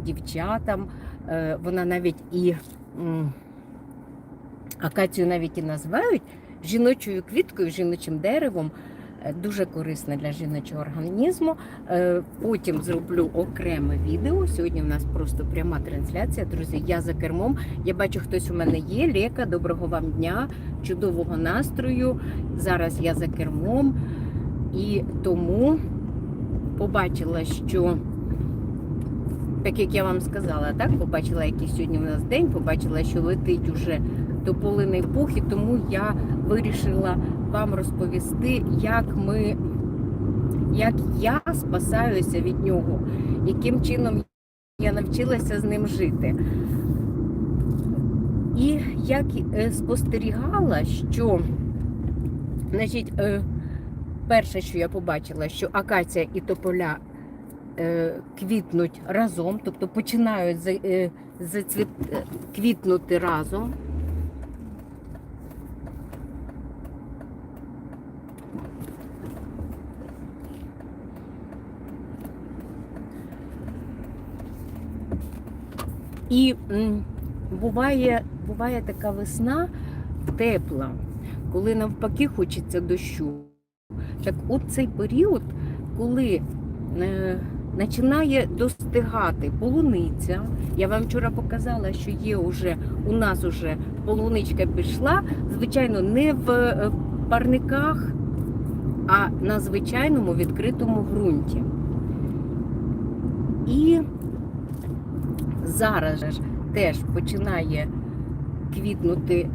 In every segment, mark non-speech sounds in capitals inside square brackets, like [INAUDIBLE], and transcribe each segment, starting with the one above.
дівчатам. Е, Вона навіть і акацію навіть і називають жіночою квіткою, жіночим деревом. Е, Дуже корисна для жіночого організму. Е, Потім зроблю окреме відео. Сьогодні в нас просто пряма трансляція. Друзі, я за кермом. Я бачу, хтось у мене є. Лека, доброго вам дня, чудового настрою. Зараз я за кермом. І тому побачила, що так як я вам сказала, так побачила, який сьогодні в нас день, побачила, що летить уже тополиний пух, і тому я вирішила вам розповісти, як ми, як я спасаюся від нього, яким чином я навчилася з ним жити. І як е, спостерігала, що значить, е, перше, що я побачила, що акація і тополя квітнуть разом, тобто починають е, зацвіт, е, квітнути разом. І буває, буває така весна тепла, коли навпаки хочеться дощу. Так от цей період, коли е, починає достигати полуниця, я вам вчора показала, що є уже у нас уже полуничка пішла, звичайно, не в е, парниках, а на звичайному відкритому ґрунті. І зараз теж починає квітнути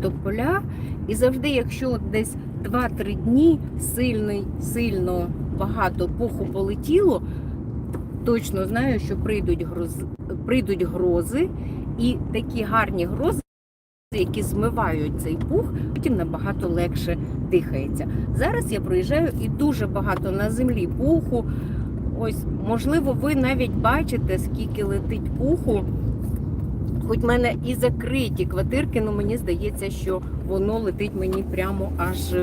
тополя, і завжди, якщо десь 2-3 дні сильний, сильно багато пуху полетіло, точно знаю, що прийдуть грози, прийдуть грози і такі гарні грози, які змивають цей пух, потім набагато легше дихається. Зараз я проїжджаю і дуже багато на землі пуху. Ось, можливо, ви навіть бачите, скільки летить пуху. Хоч в мене і закриті квартирки, але мені здається, що воно летить мені прямо аж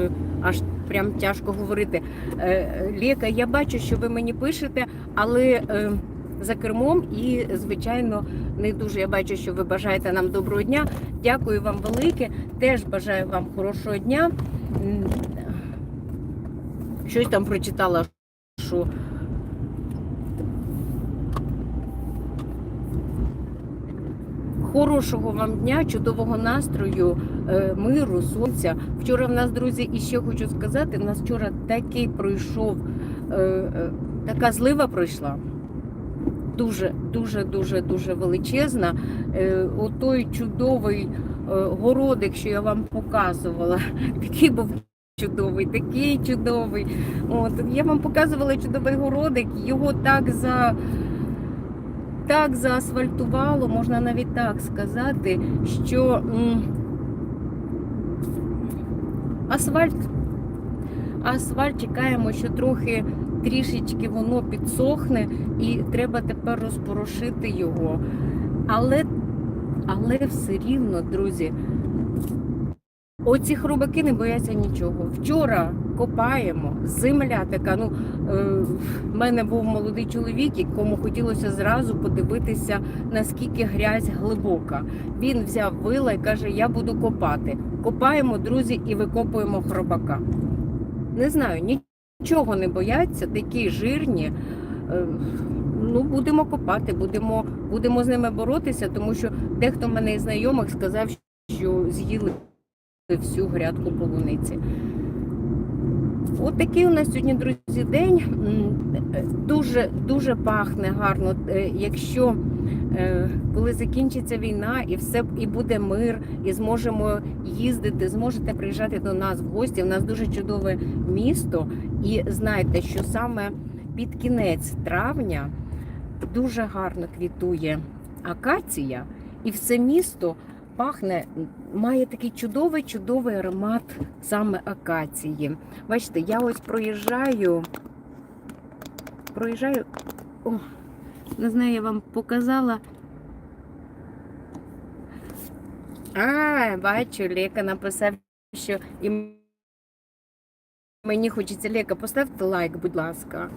аж прям тяжко говорити. Е, Лєка, я бачу, що ви мені пишете, але е, за кермом і, звичайно, не дуже. Я бачу, що ви бажаєте нам доброго дня. Дякую вам велике. Теж бажаю вам хорошого дня. Щось там прочитала, що Хорошого вам дня, чудового настрою, е, миру, сонця. Вчора в нас, друзі, і ще хочу сказати, в нас вчора такий пройшов, е, е, така злива пройшла. Дуже, дуже, дуже, дуже величезна. Отой чудовий городик, що я вам показувала, [LAUGHS] такий був чудовий, такий чудовий. От, я вам показувала чудовий городик, його так за так заасфальтувало, можна навіть так сказати, що асфальт, асфальт чекаємо, що трохи трішечки воно підсохне і треба тепер розпорошити його. Але, але все рівно, друзі, оці хробаки не бояться нічого. Вчора копаємо, земля така. Ну, е, в мене був молодий чоловік, якому хотілося зразу подивитися, наскільки грязь глибока. Він взяв вила і каже: Я буду копати. Копаємо, друзі, і викопуємо хробака. Не знаю, нічого не бояться, такі жирні. Е, Ну, будемо копати, будемо, будемо з ними боротися, тому що дехто мене із знайомих сказав, що з'їли всю грядку полуниці. От такий у нас сьогодні, друзі, день. Дуже дуже пахне гарно. Е, Якщо е, коли закінчиться війна і все і буде мир, і зможемо їздити, зможете приїжджати до нас в гості. У нас дуже чудове місто. І знайте, що саме під кінець травня дуже гарно квітує акація, і все місто пахне, має такий чудовий, чудовий аромат саме акації. Бачите, я ось проїжджаю, проїжджаю, о, не знаю, я вам показала. А, бачу, Лека написав, що і мені хочеться Лека, поставте лайк, будь ласка.